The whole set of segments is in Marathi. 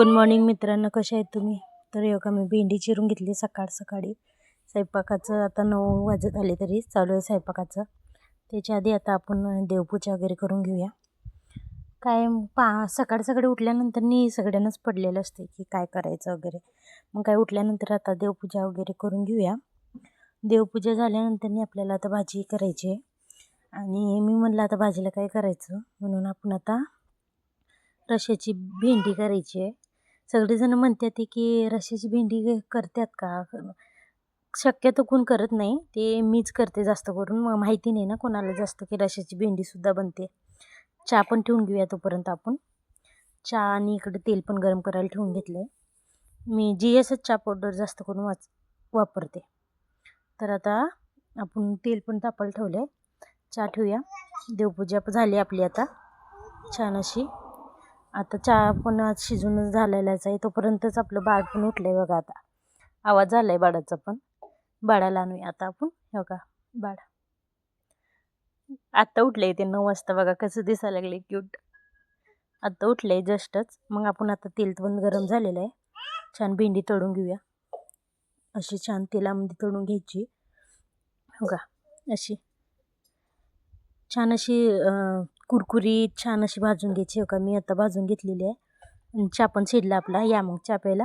गुड मॉर्निंग मित्रांनो कसे आहेत तुम्ही? तर योगा मी भेंडी चिरून घेतली सकाळ सकाळी. स्वयंपाकाचं आता नऊ वाजत आले तरी चालू आहे स्वयंपाकाचं. त्याच्या आधी आता आपण देवपूजा वगैरे करून घेऊया. काय पा सकाळ सकाळी उठल्यानंतर नी सगळ्यांनाच पडलेलं असते की काय करायचं वगैरे. मग काय उठल्यानंतर आता देवपूजा वगैरे करून घेऊया. देवपूजा झाल्यानंतर आपल्याला आता भाजी करायची आहे. आणि मी म्हणलं आता भाजीला काय करायचं? म्हणून आपण आता रश्याची भेंडी करायची आहे. सगळेजण म्हणतात की रश्याची भेंडी करतात का? शक्यतो कोण करत नाही. ते मीच करते जास्त करून. माहिती नाही ना कोणाला जास्त की रश्याची भेंडीसुद्धा बनते. चहा पण ठेवून घेऊया तोपर्यंत आपण. चहा आणि इकडे तेल पण गरम करायला ठेवून घेतलं आहे मी जी एसच चहा पावडर जास्त करून वाच वापरते. तर आता आपण तेल पण तापायला ठेवलं आहे चहा ठेवूया. देवपूजा झाली आपली आता. छान अशी. आता चहा पण आज शिजूनच झालेलाच आहे. तोपर्यंतच आपलं बाळ पण उठलं आहे बघा आता. आवाज झाला आहे बाळाचा पण. बाळाला आणूया आता आपण. हो का बाळ. आत्ता उठले आहे ते नऊ वाजता. बघा कसं दिसायला लागले क्यूट आत्ता उठलं आहे जस्टच. मग आपण आता तेल पण गरम झालेलं आहे. छान भेंडी तळून घेऊया. अशी छान तेलामध्ये तळून घ्यायची. हो का अशी. छान अशी कुरकुरीत छान अशी भाजून घ्यायची. हो का मी आता भाजून घेतलेली आहे. चा चहा पण शिडला आपला. या मग चहा प्यायला.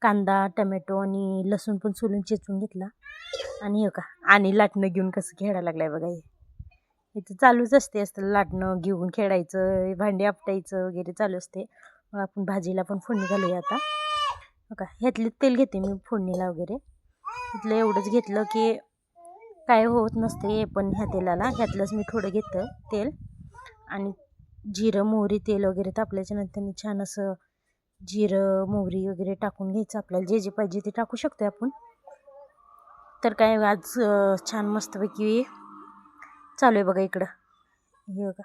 कांदा टमॅटो आणि लसूण पण सोलून चेचून घेतला. आणि हो का आणि लाटणं घेऊन कसं खेळायला लागलं आहे बघा हे. इथं चालूच असते. असतं लाटणं घेऊन खेळायचं भांडी आपटायचं वगैरे चालू असते. मग आपण भाजीला पण फोडणी घालूया आता. हो का ह्यातले तेल घेते मी फोडणीला वगैरे. इथलं एवढंच घेतलं की काय होत नसते पण ह्या तेलाला. ह्यातलंच मी थोडं घेतं तेल. आणि जिरं मोहरी तेल वगैरे तापल्याच्या नंतर छान असं जिरं मोहरी वगैरे टाकून घ्यायचं आपल्याला. जे जे पाहिजे ते टाकू शकतो आपण. तर काय आज छान मस्तपैकी चालू आहे बघा इकडं. हे बघा.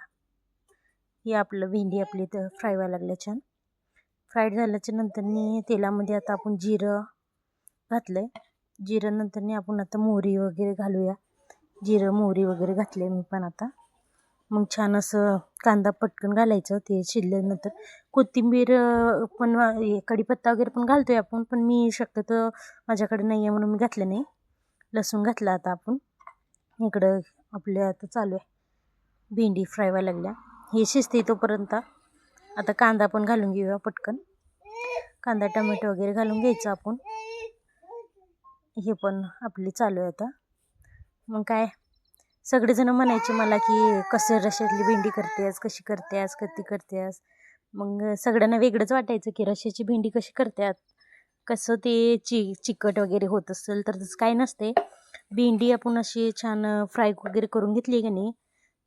हे आपलं भेंडी आपली तर फ्राय व्हायला लागल्या छान. फ्राईड झाल्याच्या नंतरनी तेलामध्ये आता आपण जिरं घातलं आहे जिरं नंतरनी आपण आता मोहरी वगैरे घालूया. जिरं मोहरी वगैरे घातले मी पण आता. मग छान असं कांदा पटकन घालायचं ते शिजल्यानंतर. कोथिंबीर पण कढीपत्ता वगैरे पण घालतो आहे आपण पण मी शक्यतो माझ्याकडे नाही आहे म्हणून मी घातलं नाही. लसूण घातला आता आपण. इकडं आपल्या आता चालू आहे. भेंडी फ्राय व्हायला लागल्या. हे शिजते तोपर्यंत. आता कांदा पण घालून घेऊया पटकन. कांदा टमॅटो वगैरे घालून घ्यायचं आपण. हे पण आपली चालू आहे आता. मग काय? सगळेजण म्हणायचे मला की कसं रश्यातली भेंडी करतेस? कशी करतेस? कधी करतेस? मग सगळ्यांना वेगळंच वाटायचं की रश्याची भेंडी कशी करतात? कसं ते चि चिकट वगैरे होत असेल तर तसं काय नसते भेंडी आपण अशी छान फ्राय वगैरे करून घेतली की नाही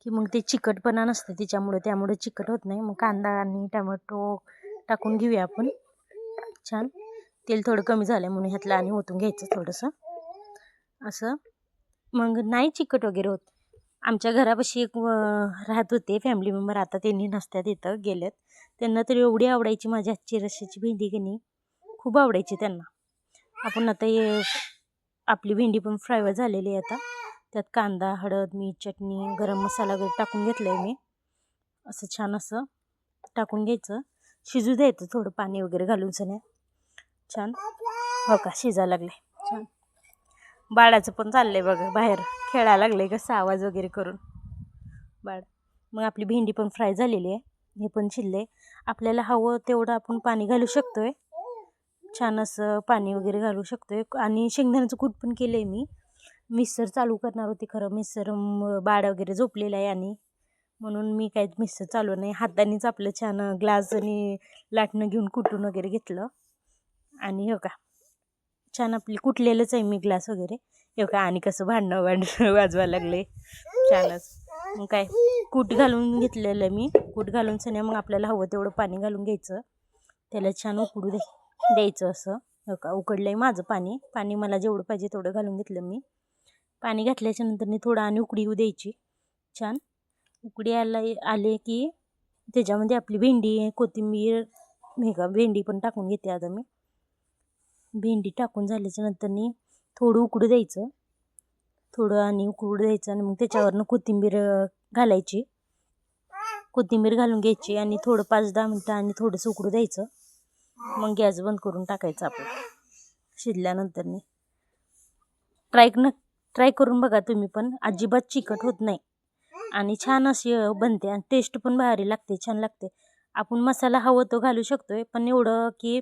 की मग ते चिकटपणा नसते तिच्यामुळे त्यामुळे चिकट होत नाही. मग कांदा आणि टमॅटो टाकून घेऊया आपण. छान. तेल थोडं कमी झालं म्हणून ह्यातलं आणि ओतून घ्यायचं थोडंसं. असं. मग नाही चिकट वगैरे होत. आमच्या घरापाशी एक राहत होते फॅमिली मेंबर आता त्यांनी नसत्यात इथं गेलेत. त्यांना तर एवढी आवडायची माझ्या आजची रश्याची भेंडी की नाही. खूप आवडायची त्यांना. आपण आता हे आपली भेंडी पण फ्राय झालेली आहे आता. त्यात कांदा हळद मीठ चटणी गरम मसाला वगैरे टाकून घेतला आहे मी. असं छान असं टाकून घ्यायचं. शिजू द्यायचं थोडं पाणी वगैरे घालून सण्या छान. हो का? शिजायला लागले. बाळाचं पण चाललं आहे बघा बाहेर खेळायला लागलं आहे कसं आवाज वगैरे करून. बाळ मग आपली भेंडी पण फ्राय झालेली आहे हे पण शिल्ले आपल्याला हवं तेवढं आपण पाणी घालू शकतो आहे छान असं पाणी वगैरे घालू शकतो आहे आणि शेंगदाण्याचं कूट पण केलं आहे मी. मिक्सर चालू करणार होती खरं मिक्सर बाळ वगैरे झोपलेलं आहे आणि म्हणून मी काहीच मिक्सर चालू नाही. हातानेच आपलं छान ग्लास आणि लाटणं घेऊन कुटून वगैरे घेतलं. आणि हो का? छान आपली कुटलेलंच आहे मी ग्लास वगैरे. हो का आणि कसं भांडणं भांडणं वाजवायला लागले. छानच. मग काय कूट घालून घेतलेलं मी. कूट घालून सण्या मग आपल्याला हवं तेवढं पाणी घालून घ्यायचं. त्याला छान उकडू दे द्यायचं असं. हो का उकडलं आहे माझं पाणी. पाणी मला जेवढं पाहिजे तेवढं घालून घेतलं मी. पाणी घातल्याच्या नंतर मी थोडं आणि उकडी येऊ द्यायची. छान. उकडी आला आले की त्याच्यामध्ये आपली भेंडी कोथिंबीर हे का भेंडी पण टाकून घेते आता मी. भेंडी टाकून झाल्याच्या नंतरनी थोडं उकडू द्यायचं. थोडं आणि उकडू द्यायचं आणि मग त्याच्यावरनं कोथिंबीर घालायची. कोथिंबीर घालून घ्यायची आणि थोडं पाच दहा मिनटं आणि थोडंसं उकडू द्यायचं. मग गॅस बंद करून टाकायचं आपण शिजल्यानंतरनी. ट्राय न ट्राय करून बघा तुम्ही पण. अजिबात चिकट होत नाही. आणि छान अशी बनते आणि टेस्ट पण भारी लागते छान लागते. आपण मसाला हवं तो घालू शकतोय पण एवढं की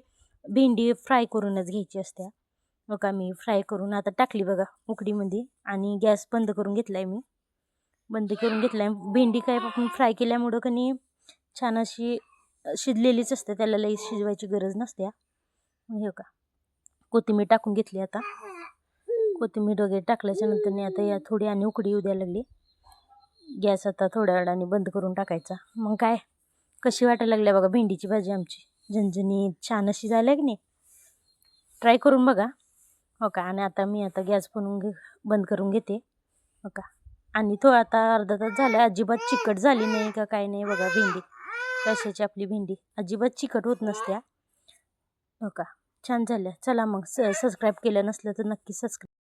भेंडी फ्राय करूनच घ्यायची असते बघा मी फ्राय करून आता टाकली बघा उकडीमध्ये आणि गॅस बंद करून घेतलाय मी. बंद करून घेतलाय. भेंडी काय आपण फ्राय केल्यामुळं कनी छान अशी शिजलेलीच असते. त्याला लई शिजवायची गरज नसते. हे का कोथिंबीर टाकून घेतली आता. कोथिंबीर वगैरे टाकल्याच्या नंतर आता या थोडी आणि उकडी येऊ द्यायला लागली. गॅस आता थोड्या वेळाने बंद करून टाकायचा. मग काय? कशी वाटायला लागल्या बघा भेंडीची भाजी आमची? झणझणीत छान अशी झाली की नाही? ट्राय करून बघा. हो का? आणि आता मी आता गॅस बनवून घे बंद करून घेते. हो का? आणि तो आता अर्धा तास झाला अजिबात चिकट झाली नाही का काय नाही बघा भेंडी. कशाची आपली भेंडी? अजिबात चिकट होत नसत्या. हो का? छान झाल्या. चला मग स सबस्क्राईब केलं नसलं तर नक्की सबस्क्राईब